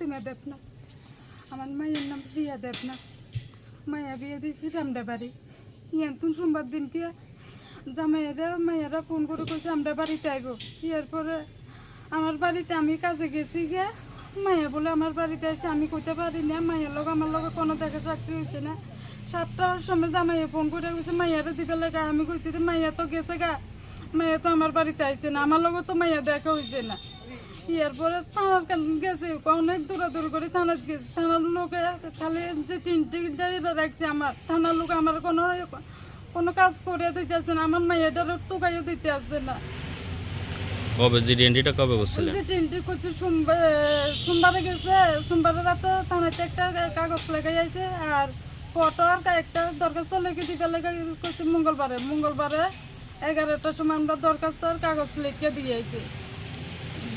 প্রতিমা দেবনাথ আমার মায়ের নাম প্রিয়া দেবনাথ মায়া বিয়ে দিয়েছি রামডা বাড়ি ইয়ান্তুন সোমবার দিনকে জামাইয়েরা, মায়েরা ফোন করে কইছে, আমরা বাড়িতে আইব। ইয়ার পরে আমার বাড়িতে আমি কাজে গেছি গে মায়া বলে, আমার বাড়িতে আসছে আমি কইতে পারি না, মায়ের লোক আমার লগে কোনো দেখা চাকরি হয়েছে না। সাতটার সময় জামাইয়ে ফোন করে কইছে মাইয়ারে দিবে লাগা। আমি কইছি মাইয়া তো গেছে গা। মাইয়া তো আমার বাড়িতে আইছে না। আমার লগে তো মাইয়া দেখা হয়েছে না। ইয়ার পরে থানার গেছে অনেক করে থানার গেছে। থানার লোকে খালি যে তিনটে রাখছে আমার। থানার লোক আমার কোনো কোনো কাজ করে দিতে আসছে না। আমার টুকাইও দিতে আসছে না। কবে? জিডিএনটিটা কবে করছিলেন? যে করছে সোমবার সোমবারে গেছে। সোমবারে রাতে থানাতে একটা কাগজ যাইছে আর ফটো আর একটা দরখাস্ত লিখে দিবে লেগে করছে মঙ্গলবারে। মঙ্গলবারে এগারোটার সময় আমরা দরখাস্ত আর কাগজ লিখে দিয়েছি।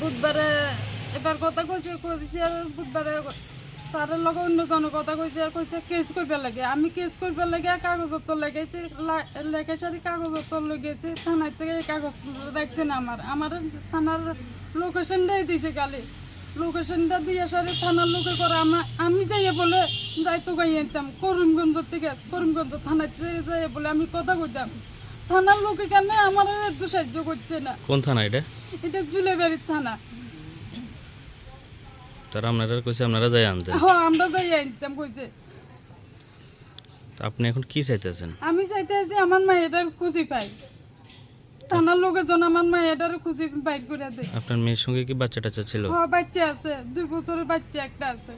বুধবারে এবার কথা কইছে কইছে আর বুধবারে স্যারের লগে অন্যজনের কথা কইছে আর কইছে কেস করবে লাগে। আমি কেস করবে লাগে কাগজপত্র লেগেছি লেখা সারি কাগজপত্র লেগেছি, থানার থেকে কাগজ রাখছেন আমার। আমার থানার লোকেশনটাই দিছে খালি। লোকেশনটা দিয়ে সারি থানার লোকে করে আমার আমি যাইয়ে বলে যাইতো গাই আনতাম। করিমগঞ্জ থেকে করিমগঞ্জ থানার থেকে যাইয়ে বলে আমি কথা কইতাম। থানার লোকে কেন আমার একটু সাহায্য করছে না? কোন থানা এটা? এটা জুলেবাড়ির থানা। তারা আপনারা কইছে আপনারা যাই আনতেন হ্যাঁ আমরা যাই আনতাম কইছে। আপনি এখন কি চাইতেছেন? আমি চাইতে আছি আমার মায়েটার খুশি পাই থানার লোকের জন্য আমার মায়েটার খুশি বাইর করে দেয়। আপনার মেয়ের সঙ্গে কি বাচ্চা টাচ্চা ছিল? হ্যাঁ বাচ্চা আছে দুই বছরের বাচ্চা একটা আছে।